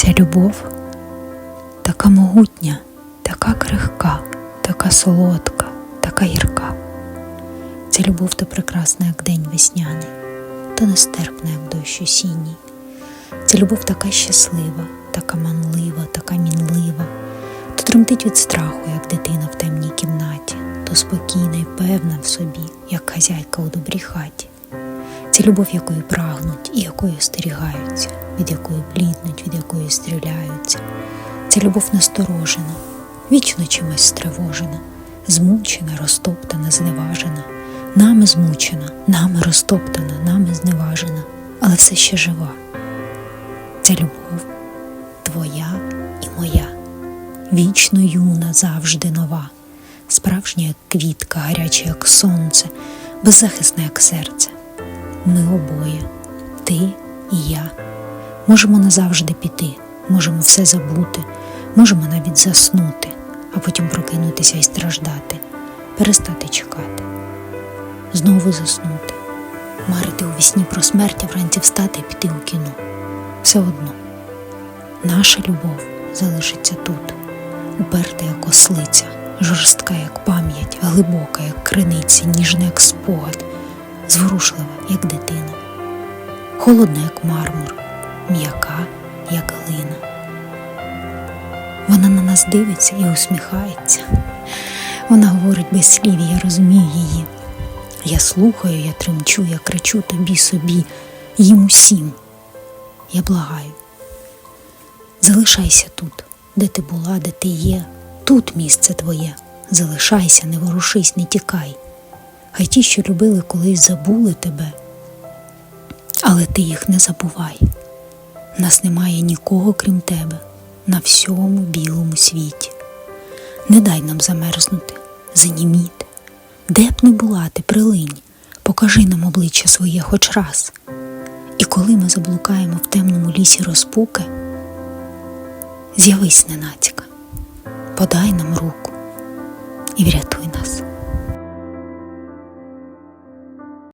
Ця любов така могутня, така крихка, така солодка, така гірка. Ця любов то прекрасна, як день весняний, то нестерпна, як дощ осінній. Ця любов така щаслива, така манлива, така мінлива, то тремтить від страху, як дитина в темній кімнаті, то спокійна і певна в собі, як хазяйка у добрій хаті. Це любов, якою прагнуть і якою остерігаються, від якої бліднуть, від якої стріляються. Це любов насторожена, вічно чимось стривожена, змучена, розтоптана, зневажена, нами змучена, нами розтоптана, нами зневажена, але все ще жива. Ця любов твоя і моя, вічно юна, завжди нова, справжня, як квітка, гаряча, як сонце, беззахисна, як серце. Ми обоє, ти і я, можемо назавжди піти, можемо все забути, можемо навіть заснути, а потім прокинутися і страждати, перестати чекати, знову заснути, марити у вісні про смерть, а вранці встати і піти у кіно. Все одно, наша любов залишиться тут, уперта як ослиця, жорстка, як пам'ять, глибока, як криниця, ніжна, як спогад, зворушлива, як дитина, холодна, як мармур, м'яка, як глина. Вона на нас дивиться і усміхається. Вона говорить без слів, я розумію її. Я слухаю, я тремчу, я кричу тобі собі, їм усім. Я благаю. Залишайся тут, де ти була, де ти є. Тут місце твоє. Залишайся, не ворушись, не тікай. Хай ті, що любили колись забули тебе, але ти їх не забувай. Нас немає нікого, крім тебе, на всьому білому світі. Не дай нам замерзнути, заніміти. Де б не була ти, прилинь, покажи нам обличчя своє хоч раз. І коли ми заблукаємо в темному лісі розпуки, з'явись ненацька, подай нам руку і врятуй нас.